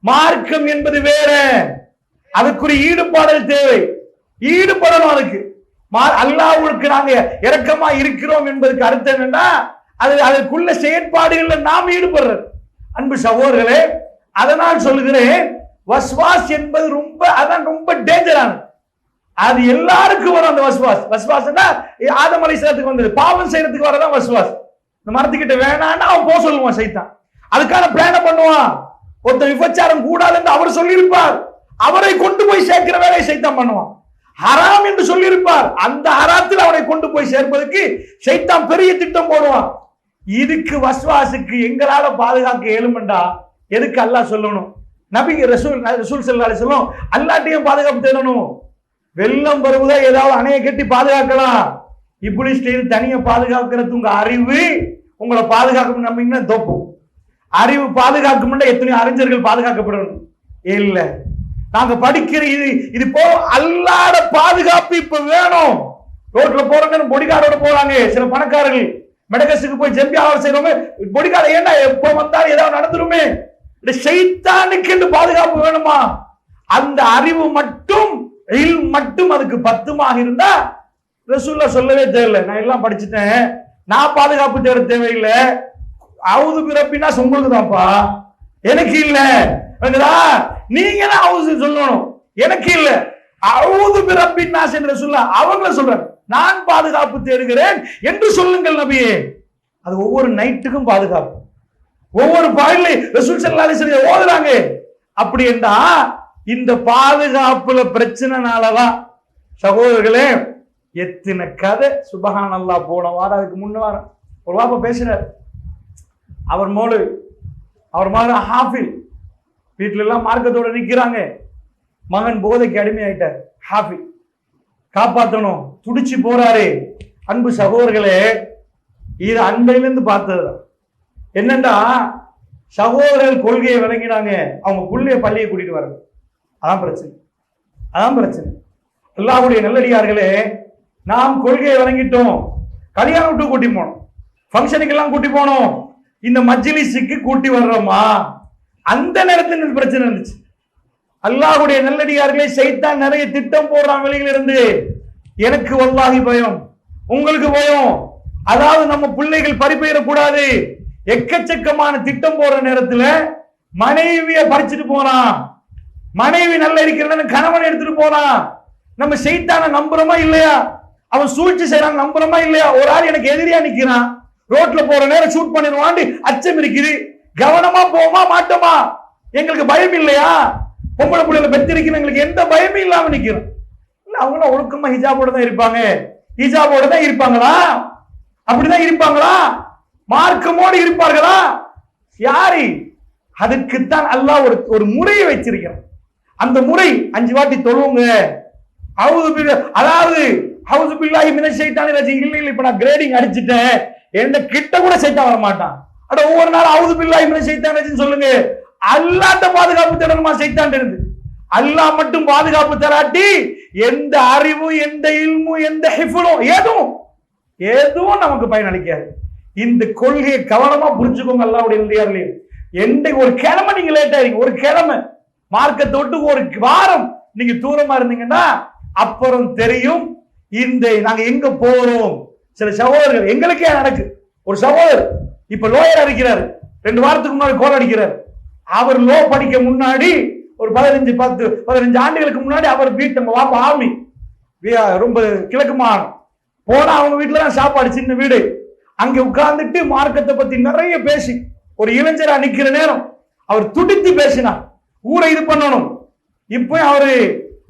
மார்க்கம் என்பது வேற. அதுக்குரிய ஈடுபாடல் தேவை. ஈடுபடணும் அதுக்கு. மா- நாங்க இறக்கமா இருக்கிறோம் என்பதுக்கு அர்த்தம் என்னன்னா அது அதற்குள்ள செயற்பாடுகள்ல நாம் ஈடுபடுறது. அன்பு சகோதரர்களே அதனால் சொல்லுகிறேன். வஸ்வாஸ் என்பது ரொம்ப அதான் ரொம்ப டேஞ்சரானது அது எல்லாருக்கும் வரும் அந்த வஸ்வாஸ். வஸ்வாஸ்னா ஆதம் சேரத்துக்கு வந்தது. பாவம் செய்யறதுக்கு வரதான் வஸ்வாஸ். இந்த மரத்துக்கிட்ட வேணான்னா அவன் போக சொல்லுவான் சைத்தான். அதுக்கான பிளான பண்ணுவான். ஒருத்தர் விபச்சாரம் கூடாது என்று அவர் சொல்லியிருப்பார். அவரை கொண்டு போய் சேர்க்கிற வேலையை சைத்தான் பண்ணுவான். ஹராம் என்று சொல்லியிருப்பார். அந்த ஹராத்தில் அவனை கொண்டு போய் சேர்ப்பதற்கு சைத்தான் பெரிய திட்டம் போடுவான். இதுக்கு வஸ்வாசுக்கு எங்களால பாதுகாக்க இயலுமெண்டா? எதுக்கு அல்லாஹ் சொல்லணும்? நபி ரசூல் ரசூல் செல்லாலே சொல்லும் அல்லாட்டையும் பாதுகாப்பு தேடணும். வெள்ளம் வருவதா ஏதாவது அணையை கட்டி பாதுகாக்கலாம். இப்படி ஸ்டைல் தனியை பாதுகாக்கிறது உங்க அறிவு உங்களை பாதுகாக்கணும் நம்பிங்கன்னா தோப்போம். அறிவு பாதுகாக்கும் எத்தனையோ அறிஞர்கள் பாதுகாக்கப்படணும். இல்ல. நாங்க படிக்கிற இது இது போ அல்லாட பாதுகாப்பு இப்ப வேணும். ரோட்ல போறவங்க பொடிகாரோட போறாங்க சில பணக்காரர்கள் மெடகஸுக்கு போய் ஜெம்பி ஆவல் செய்யறோமே பொடிகார ஏன்னா எப்ப வந்தாலும் ஏதாவது நடந்துருமே? இந்த சைத்தானுக்கு என்று பாதுகாப்பு வேணுமா? அந்த அறிவு மட்டும் இல் மட்டும் அதுக்கு பத்துமாக இருந்தா ரசூல்லா சொல்லவே தேவையில்லை. நான் எல்லாம் படிச்சுட்டேன். நான் பாதுகாப்பு தேவை தேவையில்லை. அவுது பிறப்பினா உங்களுக்கு தான்ப்பா எனக்கு இல்ல. விளங்குதா? நீங்க தான் அவுது சொல்லணும். எனக்கு இல்ல. அவுது பிறப்பின் நாஸ் என்று சொல்ல அவங்கள சொல்றேன் நான் பாதுகாப்பு தேடுகிறேன் என்று சொல்லுங்கள் நபியே. அது ஒவ்வொரு நைட்டுக்கும் பாதுகாப்பு. ஒவ்வொரு பாடலை ரசூல் ஸல்லல்லாஹு அலைஹி ஓதுறாங்க. அப்படி என்றா இந்த பாதுகாப்புல பிரச்சனைனாலதான் சகோதரர்களே எத்தனை கதை? சுபஹான் அல்லாஹ் போன வாரம் அதுக்கு முன்ன வாரம். ஒரு வாப்பா பேசுறாரு அவர் மோடு அவர் மகன் ஹாஃபில். வீட்டிலெல்லாம் எல்லாம் மார்க்கத்தோட மகன் போதைக்கு அடிமையாயிட்டார் ஹாஃபில். காப்பாற்றணும் துடிச்சு போறாரு. அன்பு சகோதரர்களே இது அன்பையிலிருந்து பார்த்தது என்னண்டா? சகோதரர்கள் கொள்கையை விளங்கினாங்க. அவங்க புள்ளைய பள்ளியை கூட்டிட்டு வராங்க அதான் பிரச்சனை. அதான் பிரச்சனை. அல்லாஹ்வுடைய நல்லடியார்களே நாம் கொள்கையை விளங்கிட்டோம். கல்யாணம் விட்டு கூட்டி போனோம். ஃபங்க்ஷனுக்கு எல்லாம் கூட்டி போனோம். இந்த மஜ்லிஸுக்கு கூட்டி வர்றோமா? அந்த நேரத்தில் பிரச்சனை இருந்துச்சு. அல்லாஹுடைய நல்லடியார்களே சைத்தான் நிறைய திட்டம் போடுறான் வெளியில இருந்து எனக்கு வல்லாஹி பயம். உங்களுக்கு பயம். அதாவது நம்ம பிள்ளைகள் பறிப்பெயரக்கூடாது எக்கச்சக்கமான திட்டம் போடுற நேரத்துல மனைவிய பறிச்சுட்டு போறான். மனைவி நல்ல இருக்கிறன்னு கணவன் எடுத்துட்டு போறான். நம்ம செய்தான நம்புறோமா இல்லையா? அவன் சூழ்ச்சி செய்யறான் நம்புறோமா இல்லையா? ஒரு ஆள் எனக்கு எதிரியா நிக்கிறான். ரோட்ல போற நேரம் ஷூட் பண்ணிடுவாண்டி அச்சம் இருக்குது. கவனமா போமா மாட்டோமா? எங்களுக்கு பயம் இல்லையா? பொம்பளை பிள்ளைகளை பெற்றிருக்கணும் எங்களுக்கு எந்த பயமும் இல்லாம நிக்கிறோம். இல்ல அவங்களாம் ஒழுக்கமா ஹிஜாபோட தான் இருப்பாங்க. ஹிஜாபோட தான் இருப்பாங்களா? அப்படிதான் இருப்பாங்களா? மார்க்கமோடு இருப்பார்களா? யாரு? அதுக்குத்தான் அல்லாஹ் ஒரு ஒரு முறையை வச்சிருக்கிறான். அந்த முறை அஞ்சு வாட்டி தொழுவுங்க. அதாவது ஹவுஸ் பில்லாகி மின இல்லை இல்லை இப்போ நான் கிரேடிங் அடிச்சிட்டேன். என்ன கிட்ட கூட சைத்தான் வர மாட்டான் அட ஒவ்வொரு நாள் அவுது பில்லாஹி மின சைத்தான் சொல்லுங்க. அல்லாட்ட பாதுகாப்பு தேடணுமா சைத்தான் இருந்து? அல்லா மட்டும் பாதுகாப்பு தராட்டி எந்த அறிவும் எந்த இல்மும் எந்த ஹிஃபுலும் எதுவும் எதுவும் நமக்கு பயனளிக்காது இந்த கொள்கையை கவனமா புரிஞ்சுக்கோங்க அல்லாவுடைய இந்தியாவிலே. எந்த ஒரு கிழமை நீங்க லேட் ஆயிருங்க ஒரு கிழமை. மார்க்கத்தை விட்டு ஒரு வாரம் நீங்க தூரமா இருந்தீங்கன்னா அப்புறம் தெரியும் இந்த நாங்க எங்க போறோம்? சில சகோதரர்கள் எங்களுக்கே நடக்கு. ஒரு சகோதரர் இப்ப லோயர் அடிக்கிறார். ரெண்டு வாரத்துக்கு முன்னாடி கோல் அடிக்கிறார். அவர் லோ படிக்க முன்னாடி ஒரு பதினஞ்சு பத்து பதினஞ்சு ஆண்டுகளுக்கு முன்னாடி அவர் வீட்டு நம்ம வாப்பா ஆர்மி ரொம்ப கிழக்கு மாகாணம். போனா அவங்க வீட்டுல தான் சாப்பாடு சின்ன வீடு. அங்க உட்கார்ந்துட்டு மார்க்கத்தை பத்தி நிறைய பேசி ஒரு இளைஞரா நிக்கிற நேரம் அவர் துடித்து பேசினார். ஊரை இது பண்ணணும். இப்போ அவரு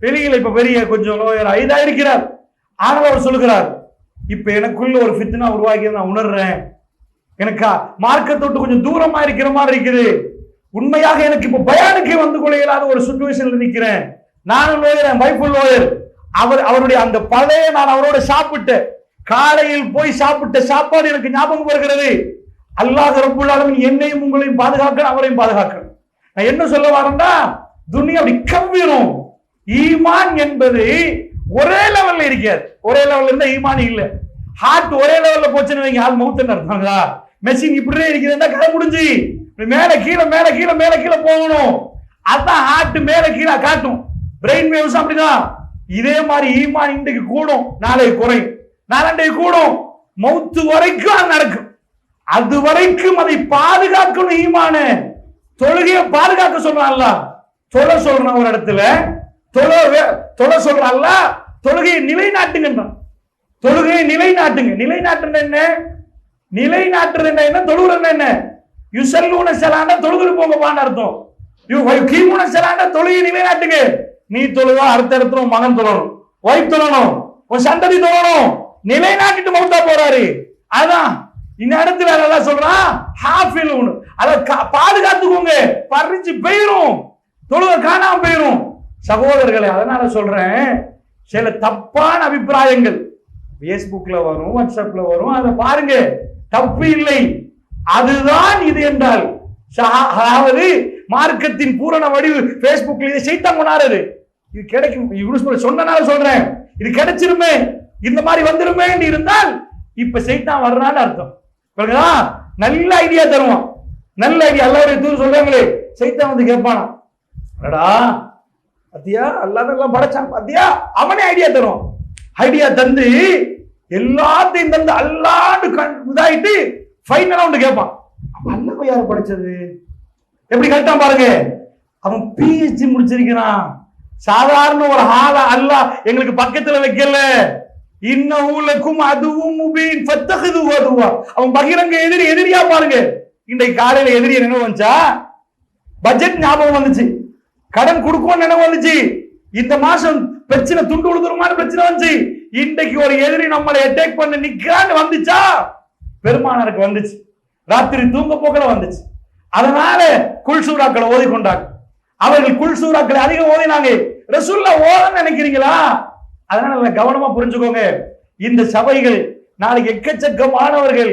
வெளியில இப்ப பெரிய கொஞ்சம் லோயர் இதா இருக்கிறார் ஆனால் அவர் சொல்லுகிறார். இப்போ எனக்குள்ள ஒரு ஃபித்னா உருவாக்கி நான் உணர்றேன். எனக்கு மார்க்கத்தை விட்டு கொஞ்சம் தூரமா இருக்கிற மாதிரி இருக்குது. உண்மையாக எனக்கு இப்போ பயானுக்கே வந்து கொள்ள இயலாத ஒரு சுச்சுவேஷன்ல நிற்கிறேன் நானும் லோயர் என் வைஃப் லோயர் அவர் அவருடைய அந்த பழைய நான் அவரோட சாப்பிட்டு காலையில் போய் சாப்பிட்ட சாப்பாடு எனக்கு ஞாபகம் வருகிறது. அல்லாஹ் ரப்புல் என்னையும் உங்களையும் பாதுகாக்கணும் அவரையும் பாதுகாக்கணும் நான் என்ன சொல்ல வரேன்னா துனியா அப்படி கவ்விரும். ஈமான் என்பது ஒரே லெவல்ல இருக்காது ஒரே லெவல்ல இருந்தா ஈமான் இல்ல. ஹார்ட் ஒரே லெவல்ல போச்சுன்னு வைங்க ஆள் மவுத்துன்னு நடத்தாங்களா மெஷின் இப்படியே இருக்குதுன்னா கதை முடிஞ்சு. மேல கீழே மேல கீழே மேல கீழே போகணும். அதான் ஹார்ட் மேல கீழே காட்டும். பிரெயின் வேவ்ஸ் அப்படிதான். இதே மாதிரி ஈமான் இன்றைக்கு கூடும். நாளைக்கு குறையும். நாளண்டைக்கு கூடும். மௌத்து வரைக்கும் அது நடக்கும். அது வரைக்கும் அதை பாதுகாக்கணும் ஈமான. தொழுகையை பாதுகாக்க சொல்றான்ல. சொல்ல சொல்றான் ஒரு இடத்துல தொழ வே- சொல்றாள் தொழுகையை நிலைநாட்டுங்கன்றான் தொழுகையை நிலைநாட்டுங்க. நிலைநாட்டுறது என்ன? நிலைநாட்டுறது என்ன? தொழுகிறது என்ன? யுசல்லூன செலாண்ட தொழுகுது போங்கப்பான்னு அர்த்தம். யு கீமுன செலாண்ட தொழுகை நிலைநாட்டுங்க. நீ தொழுவா அடுத்த இடத்துல மகன் தொழணும். ஒய்ஃப் தொழணும். உன் சந்ததி தொழணும். நிலைநாட்டிட்டு மௌத்தா போறாரு. அதான். இந்த இடத்துல நல்லா சொல்றான் ஹாஃபில் ஒண்ணு அதை கா- பாதுகாத்துக்கோங்க. பறிச்சு போயிரும். தொழுக காணாம போயிரும். சகோதரர்களை அதனால சொல்றேன் சில தப்பான அபிப்பிராயங்கள் Facebookல வரும் வாட்ஸ்அப்ல வரும் அதை பாருங்க. தப்பு இல்லை. அதுதான் இது என்றால் அதாவது மார்க்கத்தின் பூரண வடிவு Facebookல இதை செய்தான் கொண்டாடுறது. இது கிடைக்கும் இவ்வளவு சொன்னனால சொல்றேன். இது கிடைச்சிருமே இந்த மாதிரி வந்துருமே இருந்தால் இப்ப செய்தான் வர்றான்னு அர்த்தம். நல்ல ஐடியா தருவான். நல்ல ஐடியா எல்லாரும் தூர் சொல்றாங்களே செய்தான் வந்து கேட்பானா பாத்தியா? அல்லாத எல்லாம் படைச்சான் பாத்தியா? அவனே ஐடியா தரும். ஐடியா தந்து எல்லாத்தையும் தந்து அல்லாண்டு கண் இதாயிட்டு ஃபைனலாக ஒன்று கேட்பான் அப்ப அல்லாஹ் யார் படைச்சது? எப்படி கரெக்டாக பாருங்க. அவன் பிஹெச்டி முடிச்சிருக்கிறான். சாதாரண ஒரு ஆளா அல்ல எங்களுக்கு பக்கத்துல வைக்கல. இன்னவுலக்கும் அதுவும் முபீன். ஃபத்தஹது அதுவா அவன் பகிரங்க எதிரி எதிரியா பாருங்க. இன்றைக்கு காலையில எதிரி நினைவு வந்துச்சா? பட்ஜெட் ஞாபகம் வந்துச்சு. கடன் கொடுக்கும் நினைவு வந்துச்சு. இந்த மாசம் பிரச்சனை துண்டு உழுதுருமான பிரச்சனை வந்துச்சு. இன்றைக்கு ஒரு எதிரி நம்மளை அட்டாக் பண்ண நிக்கிறான்னு வந்துச்சா? பெருமானாருக்கு வந்துச்சு. ராத்திரி தூங்க போக்கல வந்துச்சு. அதனால குல்சூராக்களை ஓதி கொண்டாங்க அவர்கள் குல்சூராக்களை அதிகம் ஓதினாங்க. ரசூல்லா ஓதன்னு நினைக்கிறீங்களா? அதனால கவனமா புரிஞ்சுக்கோங்க. இந்த சபைகள் நாளைக்கு எக்கச்சக்கமானவர்கள்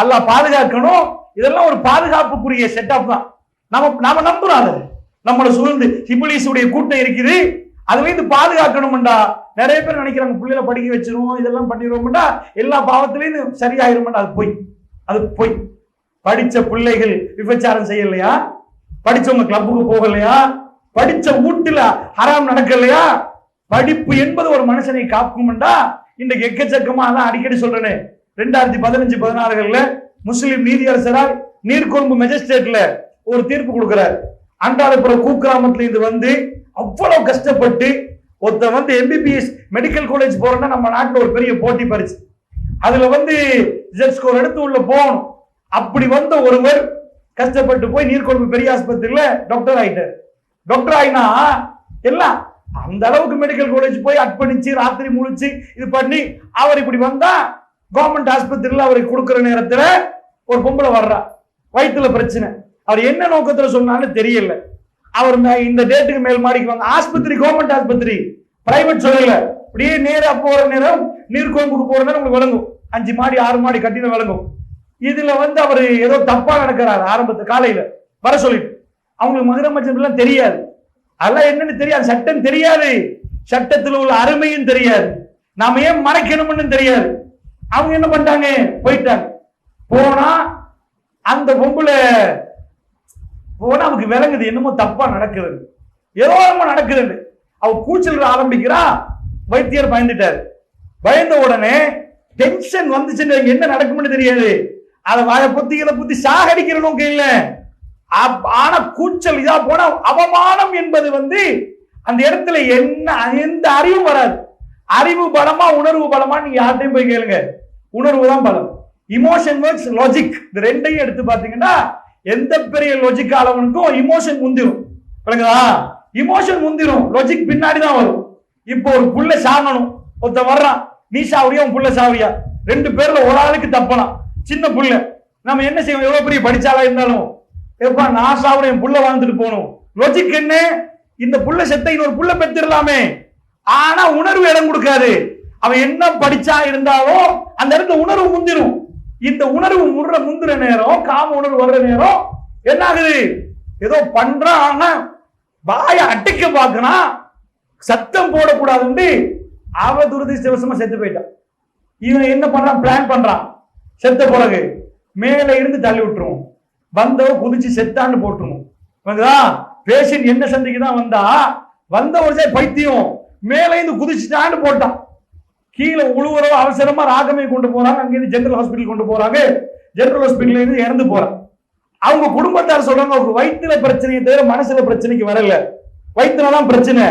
அல்லாஹ் பாதுகாக்கணும். இதெல்லாம் ஒரு பாதுகாப்புக்குரிய செட்டப் தான். நம்ம நாம நம்புறோம் அதை. நம்மளை சூழ்ந்து ஹிபிலிஸுடைய கூட்டம் இருக்குது. அதுல இருந்து பாதுகாக்கணும்டா. நிறைய பேர் நினைக்கிறாங்க பிள்ளைகளை படிக்க வச்சிருவோம் இதெல்லாம் பண்ணிடுவோம்டா. எல்லா பாவத்திலையும் சரியாயிருமெண்டா அது போய் அது போய். படித்த பிள்ளைகள் விபச்சாரம் செய்யலையா? படித்தவங்க கிளப்புக்கு போகலையா? படித்த வீட்டில் ஹராம் நடக்கலையா? படிப்பு என்பது ஒரு மனுஷனை காக்கும்டா. இன்றைக்கு எக்கச்சக்கமா அதான் அடிக்கடி சொல்றேனே. ரெண்டாயிரத்தி பதினஞ்சு பதினாறுகள்ல முஸ்லிம் நீதியரசரால் நீர்கொழும்பு மெஜிஸ்ட்ரேட்ல ஒரு தீர்ப்பு கொடுக்கிறார். அன்றாடப்புறம் கூக்கிராமத்துல இருந்து வந்து அவ்வளவு கஷ்டப்பட்டு ஒருத்தன் வந்து எம்பிபிஎஸ் மெடிக்கல் காலேஜ் போறோம்னா நம்ம நாட்டில் ஒரு பெரிய போட்டி பரிசு. அதுல வந்து ரிசல்ட் ஸ்கோர் எடுத்து உள்ள போகணும். அப்படி வந்த ஒருவர் கஷ்டப்பட்டு போய் நீர்கொழும்பு பெரிய ஆஸ்பத்திரியில டாக்டர் ஆயிட்டார். டாக்டர் ஆயினா எல்லாம் அந்த அளவுக்கு மெடிக்கல் காலேஜ் போய் அர்ப்பணிச்சு ராத்திரி முழிச்சு இது பண்ணி அவர் இப்படி வந்தா கவர்மெண்ட் ஆஸ்பத்திரியில் அவருக்கு கொடுக்குற நேரத்தில் ஒரு பொம்பளை வர்றா. வயிற்றுல பிரச்சனை. அவர் என்ன நோக்கத்துல சொன்னாலும் தெரியல. அவர் மே- இந்த டேட்டுக்கு மேல் மாடிக்கு வாங்க ஆஸ்பத்திரி கவர்மெண்ட் ஆஸ்பத்திரி பிரைவேட் சொல்லல. அப்படியே நேரா போற நேரம் நீர்கொழும்புக்கு போற நேரம் உங்களுக்கு விளங்கும் அஞ்சு மாடி ஆறு மாடி கட்டின விளங்கும் இதுல வந்து அவர் ஏதோ தப்பா நடக்கிறார் ஆரம்பத்து காலையில. வர சொல்லிட்டு. அவங்களுக்கு மதுரை மச்சம் தெரியாது. அதெல்லாம் என்னன்னு தெரியாது. சட்டம் தெரியாது. சட்டத்தில் உள்ள அருமையும் தெரியாது. நாம ஏன் மறைக்கணும்னு தெரியாது. அவங்க என்ன பண்ணிட்டாங்க? போயிட்டாங்க. போனா அந்த பொம்பளை போனா அவருக்கு விளங்குது என்னமோ தப்பா நடக்குது ஏதோ என்னமோ நடக்குதுன்னு. அவ கூச்சல் ஆரம்பிக்கிறா வைத்தியர் பயந்துட்டாரு. பயந்த உடனே டென்ஷன் வந்துச்சுன்னு என்ன நடக்கும்னு தெரியாது. அதை வாய புத்திகளை புத்தி சாகடிக்கிற நோக்கம் இல்ல ஆனா கூச்சல் இதா போனா அவமானம் என்பது வந்து அந்த இடத்துல என்ன எந்த அறிவும் வராது. அறிவு பலமா உணர்வு பலமா நீங்க போய் கேளுங்க. உணர்வு தான் பலம். இமோஷன் ஒர்க்ஸ் லாஜிக் இந்த ரெண்டையும் எடுத்து பாத்தீங்கன்னா எந்த பெரிய லாஜிக் ஆளவனுக்கும் இமோஷன் முந்திரும். விளங்குதா? இமோஷன் முந்திரும். லொஜிக் பின்னாடி தான் வரும். இப்போ ஒரு புள்ள சாகணும். ஒருத்தன் வர்றான். நீ சாவரியா உன் புள்ள சாவியா ரெண்டு பேர்ல ஒரு ஆளுக்கு தப்பலாம். சின்ன புள்ள. நம்ம என்ன செய்வோம்? எவ்வளவு பெரிய படிச்சாலா இருந்தாலும் எப்பா நான் சாவுறேன் என் புள்ள வாழ்ந்துட்டு போகணும். லொஜிக் என்ன? இந்த புள்ள செத்த இன்னொரு புள்ள பெத்திரலாமே ஆனா உணர்வு இடம் கொடுக்காது. அவன் என்ன படிச்சா இருந்தாலும் அந்த இடத்துல உணர்வு முந்திரும். இந்த உணர்வு முடுற முந்துற நேரம் காம உணர்வு வர்ற நேரம் என்ன ஆகுது ஏதோ பண்றான் வாய அடைக்க பார்க்கணும் சத்தம் போடக்கூடாதுன்னு அவ துரதிருஷ்டவசமா செத்து போயிட்டான் இவன் என்ன பண்றான்? பிளான் பண்றான். செத்த பிறகு மேல இருந்து தள்ளி விட்டுருவோம். வந்தவ குதிச்சு செத்தான்னு போட்டுருவோம். வந்துதா? பேஷண்ட் என்ன சந்திக்கு தான் வந்தா வந்த ஒரு பைத்தியம் மேலே இருந்து குதிச்சுட்டான்னு போட்டான். கீழே உழுவுறவ அவசரமா ராகமே கொண்டு போறாங்க. அங்கிருந்து ஜென்ரல் ஹாஸ்பிட்டல் கொண்டு போறாங்க. ஜென்ரல் ஹாஸ்பிட்டல் இருந்து இறந்து போறாங்க. அவங்க குடும்பத்தார் சொல்றாங்க அவங்க வயிற்றுல பிரச்சனையை தவிர மனசுல பிரச்சனைக்கு வரல. வயிற்றுலதான் பிரச்சனை.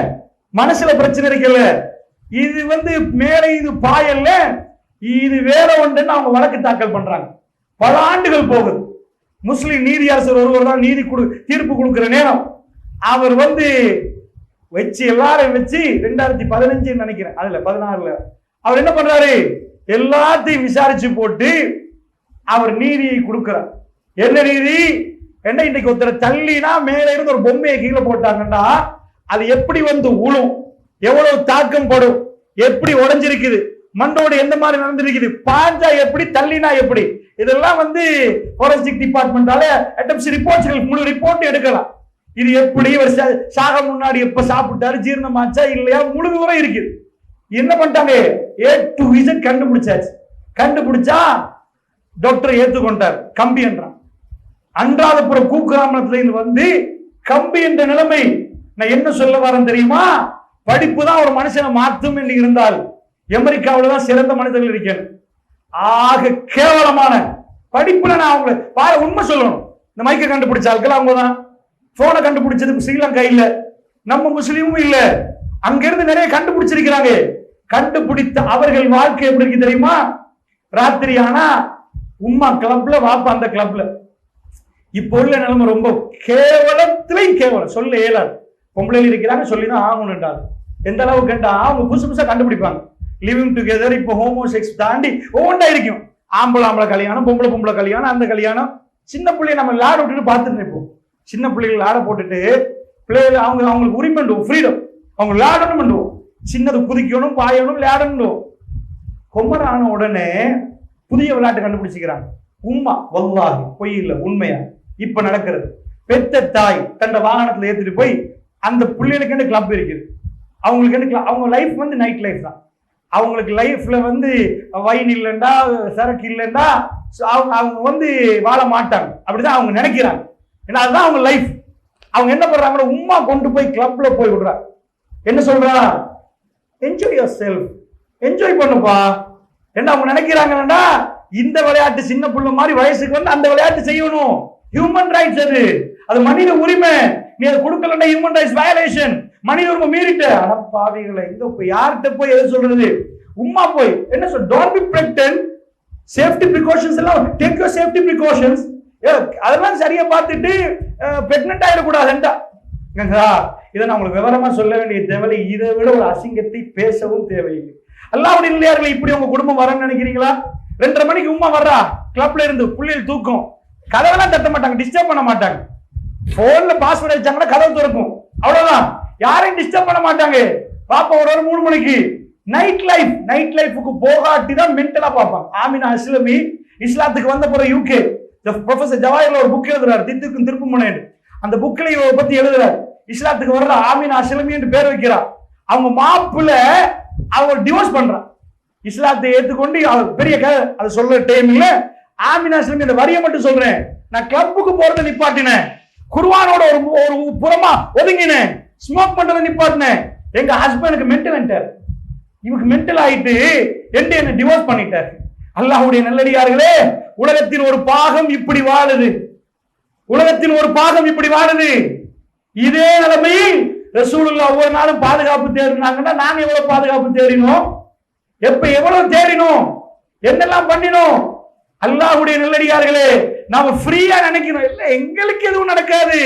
மனசுல பிரச்சனை இருக்குல்ல இது வந்து மேலே இது பாயல்ல இது வேற ஒன்றுன்னு அவங்க வழக்கு தாக்கல் பண்றாங்க. பல ஆண்டுகள் போகுது. முஸ்லீம் நீதியரசர் ஒருவர் தான் நீதி கொடு தீர்ப்பு கொடுக்கிற நேரம். அவர் வந்து வச்சு எல்லாரையும் வச்சு ரெண்டாயிரத்தி பதினஞ்சுன்னு நினைக்கிறேன். அதுல பதினாறுல அவர் என்ன பண்றாரு? எல்லாத்தையும் விசாரிச்சு போட்டு அவர் நீதியை கொடுக்கிறார். என்ன நீதி? என்ன இன்னைக்கு ஒருத்தர் தள்ளினா மேல இருந்து ஒரு பொம்மையை கீழே போட்டாங்கன்னா அது எப்படி வந்து உழும்? எவ்வளவு தாக்கம் படும்? எப்படி உடஞ்சிருக்குது? மண்டோடு எந்த மாதிரி நடந்திருக்குது? பாஞ்சா எப்படி? தள்ளினா எப்படி? இதெல்லாம் வந்து ஃபாரன்சிக் டிபார்ட்மெண்டால அட்டம்ஸ் ரிப்போர்ட்ஸ்கள் முழு ரிப்போர்ட் எடுக்கலாம். இது எப்படி? இவர் சாக முன்னாடி எப்ப சாப்பிட்டாரு? ஜீரணமாச்சா? இல்லையா? முழு விவரம் இருக்குது. என்ன பண்ணிட்டாங்க? ஏ டு விசட் கண்டுபிடிச்சாச்சு. கண்டுபிடிச்சா டாக்டர் ஏற்றுக்கொண்டார். கம்பி என்றான். அன்றாதபுரம் கூக்கிராமத்துலேருந்து வந்து கம்பி என்ற நிலைமை நான் என்ன சொல்ல வரேன் தெரியுமா? படிப்பு தான் ஒரு மனுஷனை மாற்றும் என்று இருந்தால் அமெரிக்காவில் தான் சிறந்த மனிதர்கள் இருக்கிறேன் ஆக கேவலமான படிப்புல நான் அவங்கள பாரு உண்மை சொல்லணும். இந்த மைக்கை கண்டுபிடிச்ச ஆட்கள் அவங்க தான். போனை கண்டுபிடிச்சது ஸ்ரீலங்கா இல்லை. நம்ம முஸ்லீமும் இல்லை. அங்கிருந்து நிறைய கண்டுபிடிச்சிருக்கிறாங்க. கண்டுபிடித்த அவர்கள் வாழ்க்கை எப்படி இருக்கு தெரியுமா? ராத்திரி ஆனா உம்மா கிளப்ல வாப்பா அந்த கிளப்ல இப்போ உள்ள நிலைமை ரொம்ப கேவலத்திலையும் கேவலம். சொல்ல இயலாது பொம்பளையில் இருக்கிறாங்க சொல்லி தான் ஆகணுன்றாங்க எந்த அளவுக்கு கேட்டா அவங்க புதுசு புதுசா கண்டுபிடிப்பாங்க. லிவிங் டுகெதர் இப்போ ஹோமோ செக்ஸ் தாண்டி ஒவ்வொன்றா இருக்கும். ஆம்பளை ஆம்பளை கல்யாணம் பொம்பளை பொம்பளை கல்யாணம் அந்த கல்யாணம். சின்ன பிள்ளைய நம்ம லாட விட்டுட்டு பார்த்துட்டு இருப்போம். சின்ன பிள்ளைகள் லாட போட்டுட்டு பிள்ளைகள் அவங்க அவங்களுக்கு உரிமை பண்ணுவோம் ஃப்ரீடம் அவங்க லாடன்னு பண்ணுவோம் சின்னது குதிக்கணும் பாயணும் விளையாடணும். கொம்மர் ஆன உடனே புதிய விளையாட்டு கண்டுபிடிச்சிக்கிறாங்க உம்மா வல்லாஹி பொய் இல்லை உண்மையா? இப்ப நடக்கிறது. பெத்த தாய் தன்னை வாகனத்துல ஏத்திட்டு போய் அந்த பிள்ளைகளுக்கு கிளப் இருக்குது. அவங்களுக்கு என்ன அவங்க லைஃப் வந்து நைட் லைஃப் தான். அவங்களுக்கு லைஃப்ல வந்து வைன் இல்லைண்டா சரக்கு இல்லைண்டா அவங்க அவங்க வந்து வாழ மாட்டாங்க. அப்படிதான் அவங்க நினைக்கிறாங்க. ஏன்னா அதுதான் அவங்க லைஃப் அவங்க என்ன பண்றாங்கன்னா உம்மா கொண்டு போய் கிளப்ல போய் விடுறாங்க. என்ன சொல்றா? என்ஜாய் யோர் செல்ஃப் என்ஜாய் பண்ணுப்பா. என்ன அவங்க நினைக்கிறாங்கன்னா இந்த விளையாட்டு சின்ன புள்ள மாதிரி வயசுக்கு வந்து அந்த விளையாட்டு செய்யணும். ஹியூமன் ரைட்ஸ் அது. அது மனித உரிமை. நீ அதை கொடுக்கலன்னா ஹியூமன் ரைட்ஸ் வயலேஷன் மனித உரிமை மீறிட்ட. அட பாவிகளை இங்க போய் யார்கிட்ட போய் எது சொல்றது? உம்மா போய். என்ன சொல் டோன்ட் பி பிரெக்டன் சேஃப்டி ப்ரிகாஷன்ஸ் எல்லாம் டேக் யூர் சேஃப்டி ப்ரிகாஷன்ஸ் அதெல்லாம் சரியா பார்த்துட்டு பிரெக்னென்ட் ஆயிடக்கூடாதுன்ட்டா. இதை நான் உங்களுக்கு விவரமா சொல்ல வேண்டிய தேவையில்லை. இதை விட ஒரு அசிங்கத்தை பேசவும் தேவையில்லை. அல்லாவுடைய இல்லையார்கள் இப்படி உங்க குடும்பம் வரன்னு நினைக்கிறீங்களா? ரெண்டரை மணிக்கு உமா வர்றா? கிளப்ல இருந்து புள்ளியில் தூக்கம். கதவெல்லாம் தட்ட மாட்டாங்க டிஸ்டர்ப் பண்ண மாட்டாங்க. போன்ல பாஸ்வேர்ட் அடிச்சாங்கன்னா கதவு திறக்கும். அவ்வளவுதான். யாரையும் டிஸ்டர்ப் பண்ண மாட்டாங்க. பாப்பா ஒரு ஒரு மூணு மணிக்கு. நைட் லைஃப் நைட் லைஃபுக்கு போகாட்டி தான் மென்டலா பார்ப்பாங்க. ஆமினா அஸ்லமி இஸ்லாத்துக்கு வந்த பிறகு யூகே ப்ரொஃபசர் ஜவாஹர்ல ஒரு புக் எழுதுறாரு. தித்துக்கும் திருப்பு அந்த புக்கில் இவரை பத்தி எழுதுறாரு. இஸ்லாத்துக்கு வர்ற ஆமீனா அஸ்லமி என்று பேர் வைக்கிறா அவங்க மாப்பிள்ள அவங்க டிவோர்ஸ் பண்றான். இஸ்லாத்தை ஏத்துக்கொண்டு அவர் பெரிய அதை சொல்ற டைம்ல ஆமினா அஸ்லமி இந்த வரியை மட்டும் சொல்றேன். நான் கிளப்புக்கு போறதை நிப்பாட்டினேன். குருவானோட ஒரு ஒரு புறமா ஒதுங்கினேன். ஸ்மோக் பண்றதை நிப்பாட்டினேன். எங்க ஹஸ்பண்டுக்கு மென்டல் என்டர் இவருக்கு மென்டல் ஆயிட்டு என்று என்ன டிவோர்ஸ் பண்ணிட்டார். அல்லாஹுடைய நல்லடியார்களே உலகத்தின் ஒரு பாகம் இப்படி வாழுது. உலகத்தின் ஒரு பாகம் இப்படி வாழுது. இதே நிலைமை ரசூலுல்லாஹ் ஒவ்வொரு நாளும் பாதுகாப்பு தேடினாங்கன்னா நாங்க எவ்வளவு பாதுகாப்பு தேடினோம்? எப்ப எவ்வளவு தேடினோம்? என்னெல்லாம் பண்ணினோம்? அல்லாஹுடைய நல்லடியார்களே நாம ஃப்ரீயா நினைக்கணும் இல்ல எங்களுக்கு எதுவும் நடக்காது.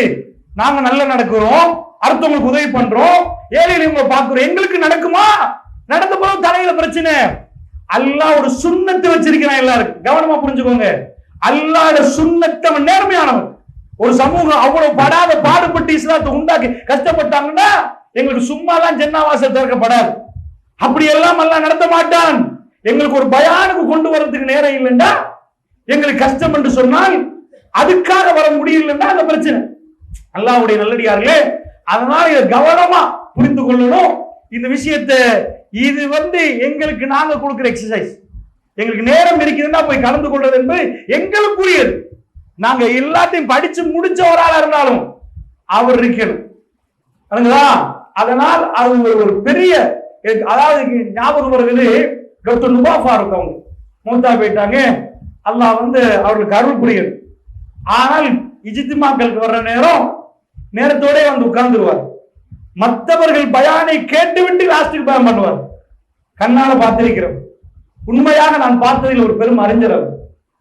நாங்க நல்லா நடக்கிறோம். அடுத்தவங்களுக்கு உதவி பண்றோம். ஏழையில இவங்க பாக்குறோம் எங்களுக்கு நடக்குமா? நடந்த போது தலையில பிரச்சனை. அல்லாஹ் ஒரு சுண்ணத்தை வச்சிருக்கிறான் எல்லாருக்கும். கவனமா புரிஞ்சுக்கோங்க. அல்லாட சுண்ணத்தை அவன் நேர்மையானவன். ஒரு சமூகம் அவ்வளவு படாத பாடுபட்டு இஸ்லாத்தை உண்டாக்கி கஷ்டப்பட்டாங்கன்னா எங்களுக்கு சும்மாலாம் ஜென்னாவாசல் திறக்கப்படாது. அப்படி எல்லாம் எல்லாம் நடத்த மாட்டான். எங்களுக்கு ஒரு பயானுக்கு கொண்டு வரதுக்கு நேரம் இல்லைன்னா எங்களுக்கு கஷ்டம் என்று சொன்னால் அதுக்காக வர முடியலன்னா அந்த பிரச்சனை. அல்லாவுடைய நல்லடியார்களே அதனால இதை கவனமா புரிந்து கொள்ளணும். இந்த விஷயத்தை இது வந்து எங்களுக்கு நாங்க கொடுக்குற எக்ஸசைஸ் எங்களுக்கு நேரம் இருக்குதுன்னா போய் கலந்து கொள்றது என்பது எங்களுக்குரியது. நாங்க எல்லாத்தையும் படிச்சு முடிச்ச ஒரு ஆளா இருந்தாலும் அவர் இருக்கணும். அதுங்களா அதனால் அது ஒரு பெரிய அதாவது ஞாபகம் வருகிறது டாக்டர் நுபா ஃபாரூக் அவங்க. மூத்தா போயிட்டாங்க. அல்லாஹ் வந்து அவர்களுக்கு அருள் புரியுது ஆனால் இஜித்திமாக்களுக்கு வர்ற நேரம் நேரத்தோட வந்து உட்கார்ந்துருவார். மற்றவர்கள் பயானை கேட்டுவிட்டு லாஸ்ட்டுக்கு பயம் பண்ணுவார். கண்ணால பார்த்திருக்கிறோம். உண்மையாக நான் பார்த்ததில் ஒரு பெரும் அறிஞர் அவர்.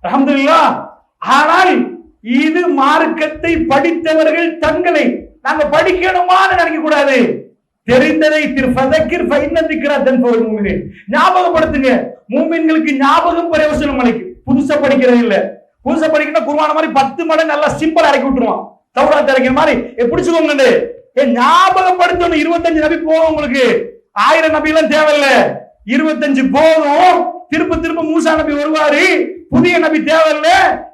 அஹமதுல்லா ஆனால் இது மார்க்கத்தை படித்தவர்கள் தங்களை நாங்க படிக்கணுமான்னு நினைக்க கூடாது தெரிந்ததை திரு ஃபதக்கிர் ஃபைன்னதிக்கிறா தன் போர் மூமினே ஞாபகப்படுத்துங்க. மூமின்களுக்கு ஞாபகம் பிரயோசனம் அளிக்கும். புதுசா படிக்கிறது இல்ல. புதுசா படிக்கணும் குருவான மாதிரி பத்து மடங்கு நல்லா சிம்பிள் அரைக்கி விட்டுருவான். தவறா இறக்கிற மாதிரி. ஏ பிடிச்சுக்கோங்க ஏ ஞாபகப்படுத்தணும். இருபத்தஞ்சு நபி போகும் உங்களுக்கு. ஆயிரம் நபி எல்லாம் தேவையில்ல. இருபத்தஞ்சு போதும். திரும்ப திரும்ப மூசா நபி வருவாரு. புதிய நபி தேவையில்ல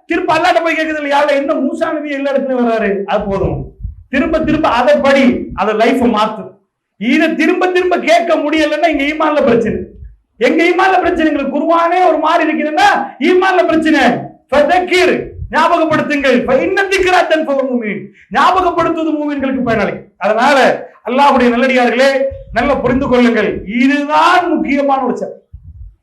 திரும்ப அல்லாட்ட போய் கேக்குது இல்ல யாரில் என்ன மூசா நபி எல்லா இடத்துலயும் வர்றாரு? அது போதும். திரும்ப திரும்ப அதை படி அதை லைஃப் மாத்து. இதை திரும்ப திரும்ப கேட்க முடியலன்னா எங்க ஈமான்ல பிரச்சனை. எங்க ஈமான்ல பிரச்சனை எங்களுக்கு குருவானே ஒரு மாதிரி இருக்குதுன்னா ஈமான்ல பிரச்சனை. ஞாபகப்படுத்துங்கள். ஞாபகப்படுத்துவது மூமின்களுக்கு பயனாளி அதனால அல்லாஹ்வுடைய நல்லடியார்களே நல்ல புரிந்து கொள்ளுங்கள். இதுதான் முக்கியமான ஒரு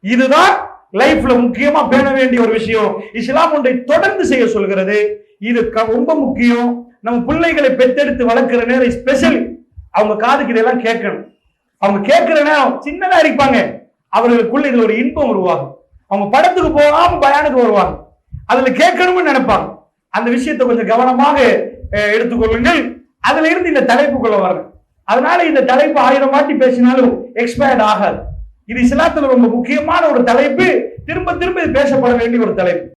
இதுதான் லைஃப்ல முக்கியமா பேண வேண்டிய ஒரு விஷயம் இஸ்லாம் ஒன்றை தொடர்ந்து செய்ய சொல்கிறது. இது க- ரொம்ப முக்கியம். நம்ம பிள்ளைகளை பெத்தெடுத்து வளர்க்குற நேரம் ஸ்பெஷல் அவங்க காதுக்கு இதெல்லாம் கேட்கணும். அவங்க கேட்கிற நேரம் சின்னதா இருப்பாங்க அவர்களுக்குள்ள இதுல ஒரு இன்பம் உருவாகும். அவங்க படத்துக்கு போகாம பயானுக்கு வருவாங்க. அதுல கேட்கணும்னு நினைப்பாங்க. அந்த விஷயத்தை கொஞ்சம் கவனமாக எடுத்துக்கொள்ளுங்கள். அதுல இருந்து இந்த தலைப்புக்குள்ள வரணும் அதனால இந்த தலைப்பு ஆயிரம் வாட்டி பேசினாலும் எக்ஸ்பயர்ட் ஆகாது. இது இஸ்லாத்துல ரொம்ப முக்கியமான ஒரு தலைப்பு. திரும்ப திரும்ப இது பேசப்பட வேண்டிய ஒரு தலைப்பு.